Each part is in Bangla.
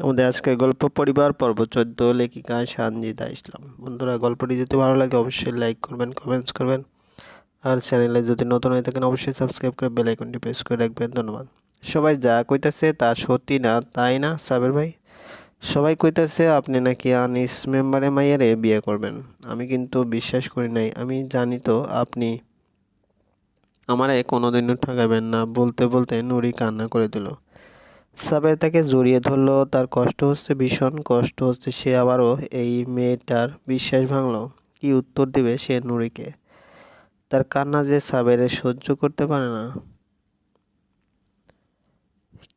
আমাদের আজকের গল্প পরিবার, পর্ব চোদ্দ, লেখিকা সানজিদা ইসলাম। বন্ধুরা, গল্পটি যদি ভালো লাগে অবশ্যই লাইক করবেন কমেন্টস করবেন। আর চ্যানেলে যদি নতুন হয়ে থাকেন, অবশ্যই সাবস্ক্রাইব করে বেল আইকনটি প্রেস করে রাখবেন। ধন্যবাদ। সবাই যা কইতাছে তা সত্যি না, তাই না, সাবের ভাই? সবাই কইতাছে আপনি নাকি আনিস মেম্বারে মাইয়ারে বিয়ে করবেন। আমি কিন্তু বিশ্বাস করি নাই। আমি জানি তো আপনি আমারে কোনোদিনও ঠকাবেন না, বলতে বলতে নুরি কান্না করে দিল। সাবের তাকে জড়িয়ে ধরলো, তার কষ্ট হচ্ছে ভীষণ কষ্ট হচ্ছে। সে আবারও এই মেয়েটার বিশ্বাস ভাঙলো। কি উত্তর দিবে সে নুরিকে? তার কান্না যে সাবেরে সহ্য করতে পারে না।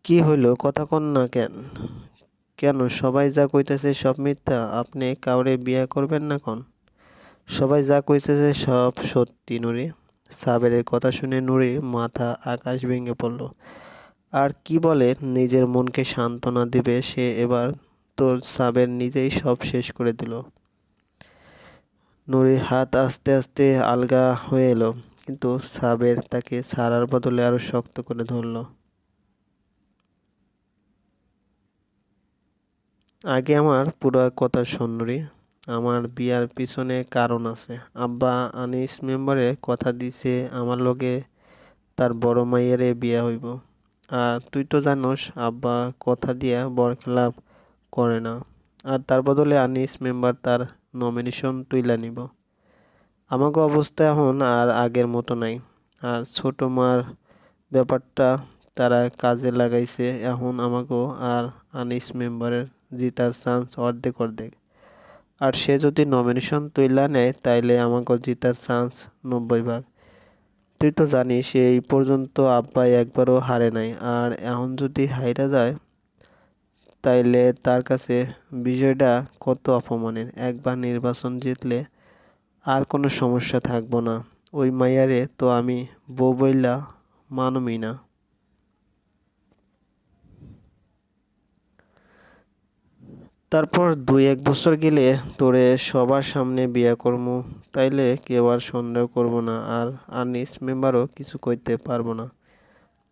কি হইল? কথা কন না কেন? কেন? সবাই যা কইতেছে সব মিথ্যা। আপনি কাউরে বিয়ে করবেন না কন? সবাই যা কইতেছে সব সত্যি নুরি। সাবেরের কথা শুনে নুরির মাথা আকাশ ভেঙে পড়ল। আর কি বলে, নিজের মনকে সান্ত্বনা দিবে, সে এবার তো সাবের নিজেই সব শেষ করে দিল। নুরির হাত আস্তে আস্তে আলগা হয়ে এলো, কিন্তু সাবের তাকে ছাড়ার বদলে আরও শক্ত করে ধরল। আগে আমার পুরো কথা শোন আমার বিয়ার পিছনে কারণ আছে। আব্বা আনিস মেম্বারে কথা দিছে, আমার লগে তার বড় মাইয়ারে বিয়া হইব। আর তুই তো জানোস আব্বা কথা দিয়া বরখেলাপ করে না। আর তার বদলে আনিস মেম্বার তার নমিনেশন তুইলা নিব। আমাকে অবস্থা এখন আর আগের মতো নাই। আর ছোট মার ব্যাপারটা তারা কাজে লাগাইছে, এখন আমাকেও আর আনিস মেম্বারের জিতার চান্স অর্ধেক অর্ধেক। আর সে যদি নমিনেশন তুইলা নেয়, তাইলে আমাকে জিতার চান্স নব্বই ভাগ। তুই তো জানিস, এই পর্যন্ত আব্বাই একবারও হারে নাই। আর এখন যদি হাইরা যায়, তাইলে তার কাছে বিজয়টা কত অপমানের? একবার নির্বাচন জিতলে আর কোনো সমস্যা থাকব না। ওই মাইয়ারে তো আমি বউ বইলা মানবই না। তারপর দুই, এক বছর গেলে তোরে সবার সামনে বিয়া করমু। তাইলে কেউ আর সন্দেহ করব না আর আনিস মেম্বারও কিছু কইতে পারব না।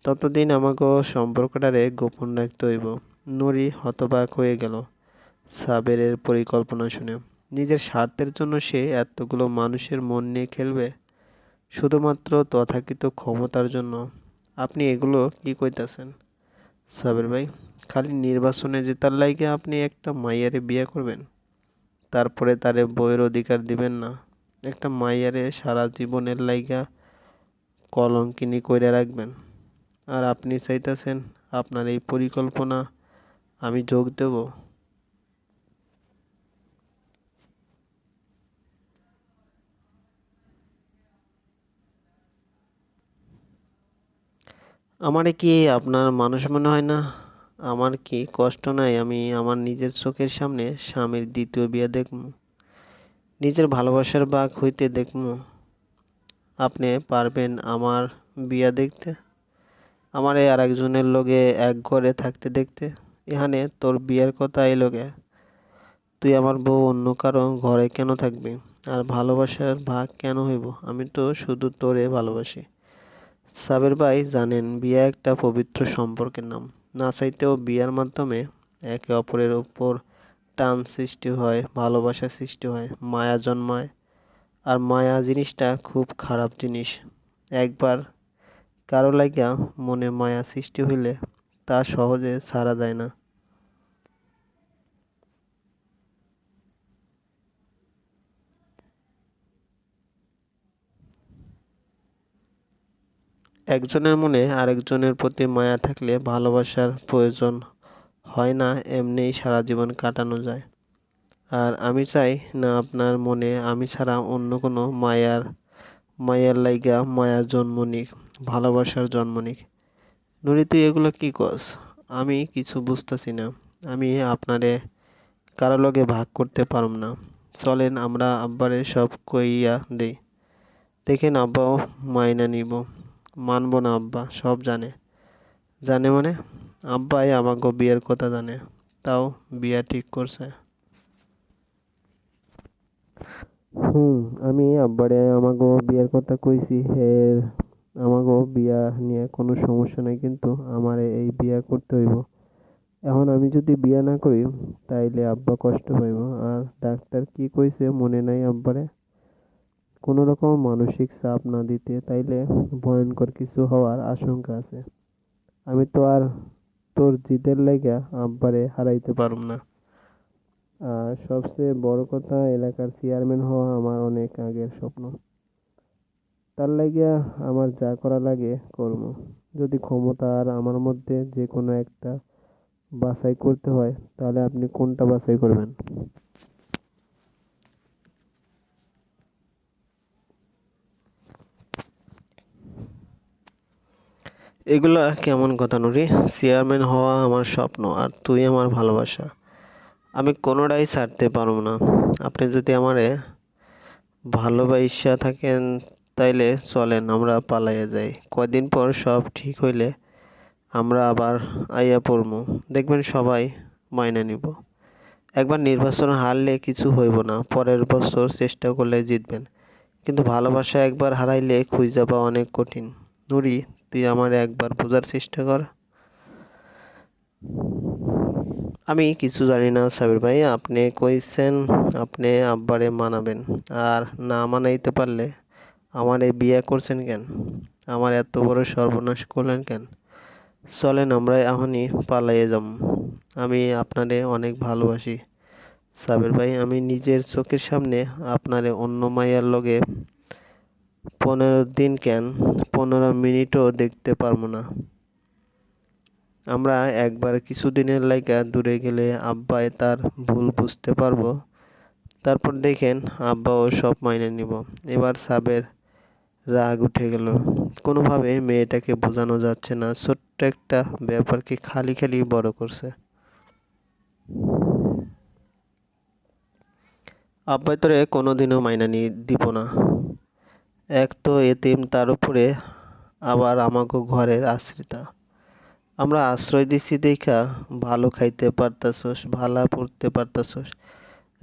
ততদিন আমাকেও সম্পর্কটারে গোপন রাখতে হইব। নুরি হতবাক হয়ে গেল সাবেরের পরিকল্পনা শুনে। নিজের স্বার্থের জন্য সে এতগুলো মানুষের মন নিয়ে খেলবে, শুধুমাত্র তথাকথিত ক্ষমতার জন্য। আপনি এগুলো কি কইতাছেন? সাবের ভাই খালি নির্বাচনে জেতার লাইগে আপনি একটা মাইয়ারে বিয়ে করবেন। তারপরে তারে বইয়ের অধিকার দিবেন না। একটা মাইয়ারে সারা জীবনের লাইগা কলঙ্কিনি কইরা রাখবেন। আর আপনি চাইতেছেন, আপনার এই পরিকল্পনা আমি যোগ দেব। আমারে কি আপনার মানুষ মনে হয় না? আমার কি কষ্ট নাই? আমি আমার নিজের চোখের সামনে স্বামীর দ্বিতীয় বিয়ে দেখমু। নিজের ভালোবাসার বাঘ হইতে দেখমু। আপনি পারবেন আমার বিয়া দেখতে। আমার এই আরেকজনের লগে এক ঘরে থাকতে দেখতে। এখানে তোর বিয়ের কথা এই লগে। তুই আমার বউ, অন্য কারও ঘরে কেন থাকবি? আর ভালোবাসার ভাগ কেন হইব? আমি তো শুধু তোরে ভালোবাসি। সাবের ভাই জানেন, বিয়ে একটা পবিত্র সম্পর্কের নাম। না চাইতেও বিয়ার মাধ্যমে একে অপরের উপর টান সৃষ্টি হয়, ভালোবাসা সৃষ্টি হয়, মায়া জন্মায়। আর মায়া জিনিসটা খুব খারাপ জিনিস। একবার কারও লাগিয়া মনে মায়া সৃষ্টি হইলে তা সহজে ছাড়া যায় না। একজনের মনে আরেকজনের প্রতি মায়া থাকলে ভালোবাসার প্রয়োজন হয় না এমনিই সারা জীবন কাটানো যায়। আর আমি চাই না আপনার মনে, আমি ছাড়া অন্য কোনো মায়ার মায়ার লাইগা মায়া জন্ম নিক, ভালোবাসার জন্ম নিক। নুরি, তুই এগুলো কি কস আমি কিছু বুঝতেছি না। আমি আপনারে কারও লগে ভাগ করতে পারম না। চলেন আমরা আব্বারে সব কইয়া দেই। দেখেন আব্বাও মাইনা নিব। মানব না আব্বা, সব জানে। জানে মানে? আব্বাই আমাকে বিয়ের কথা জানে, তাও বিয়া ঠিক করছে। হুম, আমি আব্বারে আমাকে বিয়ের কথা কইছি, হে আমাকে বিয়া নিয়ে কোনো সমস্যা নাই, কিন্তু আমার এই বিয়া করতে হইব। এখন আমি যদি বিয়া না করি, তাইলে আব্বা কষ্ট পাইব। আর ডাক্তার কি কইছে মনে নাই আব্বারে? কোনো রকম মানসিক চাপ না দিতে তাইলে ভয়ঙ্কর কিছু হওয়ার আশঙ্কা আছে। আমি তো আর তোর জিদের লাইগা আব্বারে হারাইতে পারুম না। আর সবচেয়ে বড় কথা, এলাকার চেয়ারম্যান হওয়া আমার অনেক আগের স্বপ্ন। তার লাগিয়া আমার যা করা লাগে করব। যদি ক্ষমতা আর আমার মধ্যে যে কোনো একটা বাছাই করতে হয়, তাহলে আপনি কোনটা বাছাই করবেন? এগুলা কেমন কথা নুরি? চেয়ারম্যান হওয়া আমার স্বপ্ন আর তুই আমার ভালোবাসা। আমি কোনোটাই ছাড়তে পারব না। আপনি যদি আমারে ভালোবাসা থাকেন, তাইলে চলেন, আমরা পালাইয়া যাই। কয়দিন পর সব ঠিক হইলে আমরা আবার আইয়া পড়মু। দেখবেন সবাই মাইনা নিব। একবার নির্বাচন হারলে কিছু হইব না। পরের বছর চেষ্টা করলে জিতবেন। কিন্তু ভালোবাসা একবার হারাইলে খুঁজে পাওয়া অনেক কঠিন। নুরি তুই আমার একবার বোঝার চেষ্টা কর। আমি কিছু জানি না সাবির ভাই, আপনি কইছেন আপনি আব্বারে মানাবেন। আর না মানাইতে পারলে আমারে বিয়ে করছেন কেন? আমার এত বড় সর্বনাশ করলেন কেন? চলেন আমরা এখনই পালাইয়ে যাম। আমি আপনারে অনেক ভালোবাসি। সাবির ভাই, আমি নিজের চোখের সামনে আপনারে অন্য মাইয়ার লগে পনেরো দিন কেন? পনেরো মিনিটও দেখতে পারব না। আমরা একবার কিছুদিনের লাইগা দূরে গেলে আব্বাই তার ভুল বুঝতে পারব। তারপর দেখেন আব্বাও সব মাইনে নিব। এবার সাবের রাগ উঠে গেল। কোনোভাবে মেয়েটাকে বোঝানো যাচ্ছে না। ছোট্ট একটা ব্যাপারকে খালি খালি বড় করছে। আব্বাই তোরে কোনোদিনও মাইনা নি দিব না। এক তো এতিম, তার উপরে আবার আমাকে ঘরের আশ্রিতা। আমরা আশ্রয় দিছি দেখা, ভালো খাইতে পারতাছোস, ভালা পড়তে পারতাছোস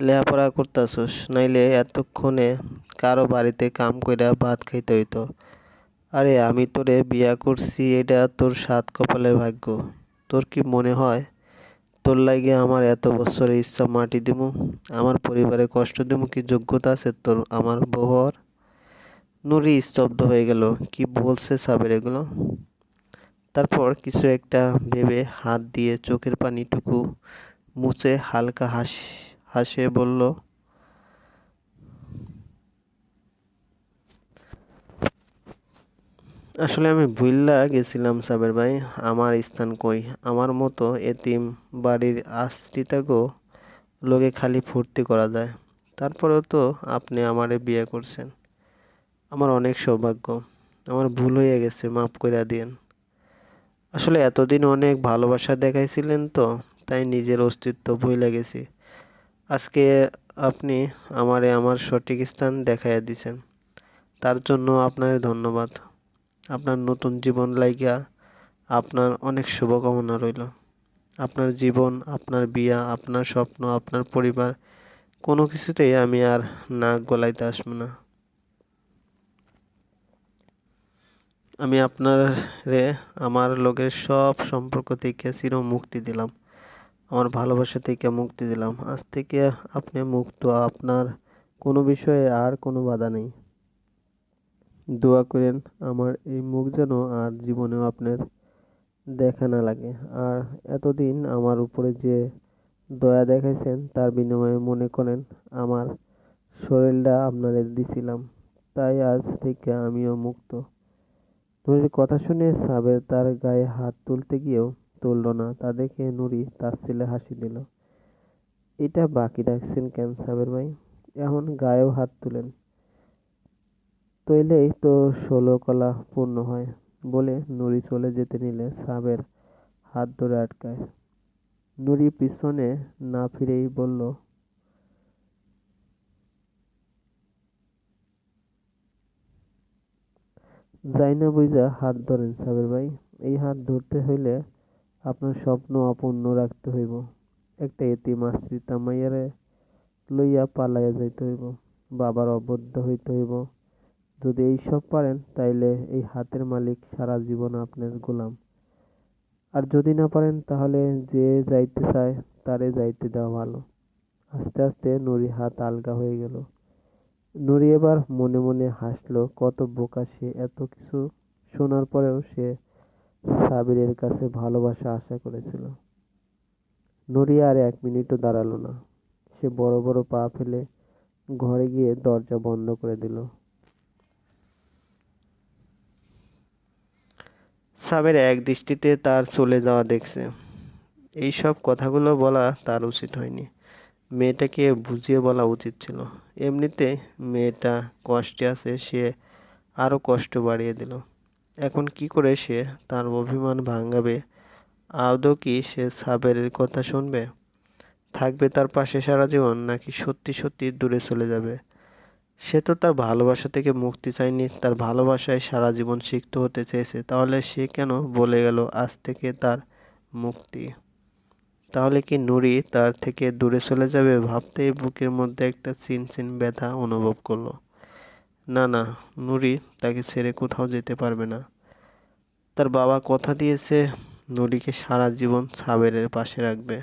লেখাপড়া করতাছোস, নাইলে এতক্ষণে কারও বাড়িতে কাম কইরা ভাত খাইতে হইতো। আরে আমি তোরে বিয়া করছি, এটা তোর সাত কপালের ভাগ্য। তোর কি মনে হয়? তোর লাগে আমার এত বছরের ইচ্ছা মাটি দিমু? আমার পরিবারে কষ্ট দিমু কি? যোগ্যতা আছে তোর? আমার বউ হওয়ার? নুরি স্তব্ধ হয়ে গেল। কি বলছে সাবের এগুলো? তারপর কিছু একটা ভেবে হাত দিয়ে চোখের পানিটুকু মুছে হালকা হাস হাসে বলল, আসলে আমি ভুল্লা গেছিলাম সাবের ভাই। আমার স্থান কই? আমার মতো এতিম বাড়ির আশ্রিতাগো লোকে খালি ফুর্তি করা যায়। তারপরেও তো আপনি আমারে বিয়ে করছেন। আমার অনেক সৌভাগ্য। আমার ভুল হয়ে গেছে, মাফ করে দিন আসলে এতদিন অনেক ভালোবাসা দেখাইছিলেন তো, তাই নিজের অস্তিত্ব ভুলে গেছি। আজকে আপনি আমারে আমার সঠিক স্থান দেখাইয়া দিছেন। তার জন্য আপনার ধন্যবাদ। আপনার নতুন জীবন লাইগা আপনার অনেক শুভকামনা রইল। আপনার জীবন, আপনার বিয়া, আপনার স্বপ্ন, আপনার পরিবার, কোনো কিছুতেই আমি আর নাক গলাইতে আসব না। আমি আপনারে, আমার লোকের সব সম্পর্ক থেকে চির মুক্তি দিলাম। আমার ভালোবাসা থেকে মুক্তি দিলাম। আজ থেকে আপনি মুক্ত। আপনার কোনো বিষয়ে আর কোনো বাধা নেই। দোয়া করেন, আমার এই মুখ যেন আর জীবনেও আপনার দেখা না লাগে। আর এতদিন আমার উপরে যে দয়া দেখাইছেন, তার বিনিময়ে মনে করেন, আমার শরীরটা আপনাদের দিছিলাম। তাই আজ থেকে আমিও মুক্ত। নুরির কথা শুনে সাবের তার গায়ে হাত তুলতে গিয়েও তুলল না। তা দেখে নুরি তার ছেলে হাসি দিল এটা বাকি রাখছেন কেন সাবের ভাই? এখন গায়েও হাত তুলেন। তৈলেই তো ষোলো কলা পূর্ণ হয় বলে নুরি চলে যেতে নিলে সাবের হাত ধরে আটকায়। নুরি পিছনে না ফিরেই বলল যাই না বুঝা হাত ধরেন সাবের ভাই। এই হাত ধরতে হইলে আপনার স্বপ্ন অপূর্ণ রাখতে হইব। একটা এতিম আশ্রিতা মাইয়ারে লইয়া পালাইয়া যাইতে হইব, বাবার অবদ্ধ হইতে হইব। যদি এই সব পারেন, তাইলে এই হাতের মালিক সারা জীবন আপনার গোলাম। আর যদি না পারেন, তাহলে যে যাইতে চায়, তারে যাইতে দেওয়া ভালো। আস্তে আস্তে নুরি হাত আলগা হয়ে গেল। নুরি এবার মনে মনে হাসলো, কত বোকা সে, এত কিছু শোনার পরেও সে সাবিরের কাছে ভালোবাসা আশা করেছিল। নুরি আর এক মিনিটও দাঁড়াল না। সে বড় বড় পা ফেলে ঘরে গিয়ে দরজা বন্ধ করে দিল। সাবের এক দৃষ্টিতে তার চলে যাওয়া দেখছে। এই সব কথাগুলো বলা তার উচিত হয়নি। মেয়েটাকে বুঝিয়ে বলা উচিত ছিল। এমনিতে মেয়েটা কষ্টে আছে, সে আরও কষ্ট বাড়িয়ে দিল। এখন কি করে সে তার অভিমান ভাঙাবে? আদৌ কি সে সাবেরের কথা শুনবে? থাকবে তার পাশে সারা জীবন নাকি সত্যি সত্যি দূরে চলে যাবে? সে তো তার ভালোবাসা থেকে মুক্তি চায়নি, তার ভালোবাসায় সারা জীবন সিক্ত হতে চেয়েছে। তাহলে সে কেন বলে গেল আজ থেকে তার মুক্তি? তাহলে কি নুরি তার থেকে দূরে চলে যাবে? ভাবতেই বুকের মধ্যে একটা চিনচিন ব্যথা অনুভব করল। না না, নুরি তাকে ছেড়ে কোথাও যেতে পারবে না। তার বাবা কথা দিয়েছে, নুরিকে সারা জীবন সাবেরের পাশে রাখবে।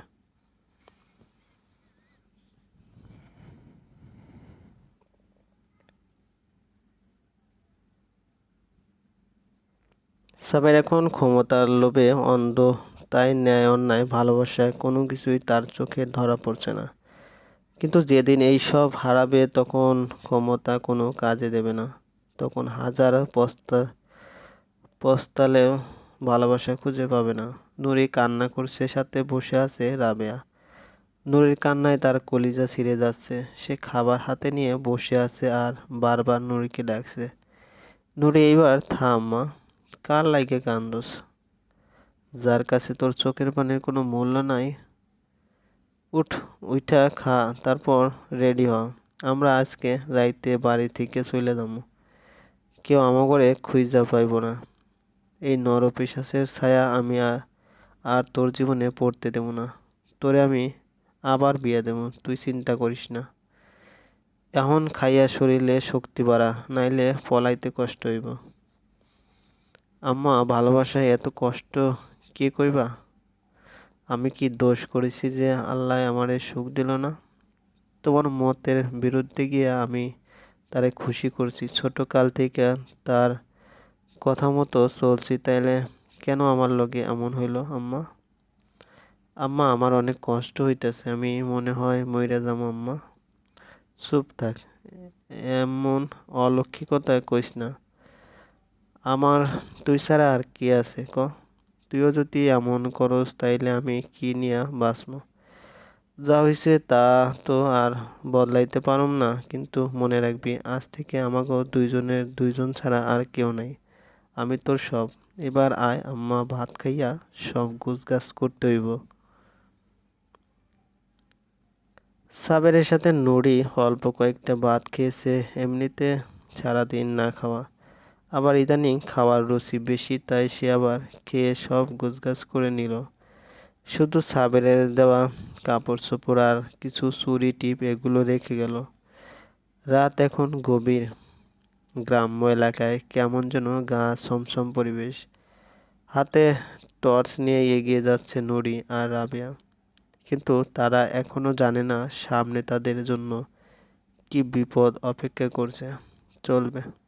সাবের এখন ক্ষমতার লোভে অন্ধ তাই ন্যায় অন্যায় ভালোবাসায় কোনো কিছুই তার চোখে ধরা পড়ছে না। কিন্তু যেদিন এই সব হারাবে তখন ক্ষমতা কোনো কাজে দেবে না। তখন হাজার পস্তা, পস্তালেও ভালোবাসা খুঁজে পাবে না। নুরি কান্না করছে, সাথে বসে আছে রাবেয়া। নুরির কান্নায় তার কলিজা ছিঁড়ে যাচ্ছে। সে খাবার হাতে নিয়ে বসে আছে আর বারবার নুরিকে ডাকছে। নুরি এইবার, থাম মা, কার লাইগে কান্দোস? যার কাছে তোর চোখের পানির কোনো মূল্য নাই, উঠ, উইঠা, খা, তারপর রেডি হ। আমরা আজকে রাইতে বাড়ি থেকে চলে যাব। কেউ আমাগরে খুঁজা পাইব না। এই নরপিশাচের ছায়া আমি আর আর তোর জীবনে পড়তে দেব না। তোরে আমি আবার বিয়ে দেব, তুই চিন্তা করিস না। এখন খাইয়া শরীরে শক্তি বাড়া, নাইলে পলাইতে কষ্ট হইব। আম্মা, ভালোবাসায় এত কষ্ট কে কইবা? আমি কি দোষ করেছি যে আল্লাহ আমারে সুখ দিল না? তোমার মতের বিরুদ্ধে গিয়ে আমি তারে খুশি করছি। ছোট কাল থেকে তার কথা মতো চলছি, তাইলে কেন আমার লগে এমন হইল আম্মা? আম্মা, আমার অনেক কষ্ট হইতেছে। আমি মনে হয় মইরা যাম আম্মা। চুপ থাক, এমন অলক্ষী কইস না। আমার, তুই ছাড়া আর কি আছে ক? তুইও যদি এমন করস, তাইলে আমি কি নিয়া বাঁচব? যা হয়েছে তা তো আর বদলাইতে পারম না, কিন্তু মনে রাখবি, আজ থেকে আমাকেও দুইজনের, দুইজন ছাড়া আর কেউ নাই। আমি তোর সব। এবার আয়, আম্মা ভাত খাইয়া সব গুছগাছ করতে হইব। সাবেরের সাথে নুড়ি অল্প কয়েকটা ভাত খেয়েছে, এমনিতে সারাদিন না খাওয়া। আবার ইদানিং খাওয়ার রুচি বেশি, তাই সে আবার খেয়ে সব গোছগাছ করে নিল। শুধু সাবেরের দেওয়া কাপড় চোপড় আর কিছু চুরি টিপ এগুলো রেখে গেল। রাত এখন গভীর। গ্রাম্য এলাকায় কেমন যেন গা সমসম পরিবেশ। হাতে টর্চ নিয়ে এগিয়ে যাচ্ছে নুরি আর রাবেয়া। কিন্তু তারা এখনও জানে না সামনে তাদের জন্য কি বিপদ অপেক্ষা করছে। চলবে।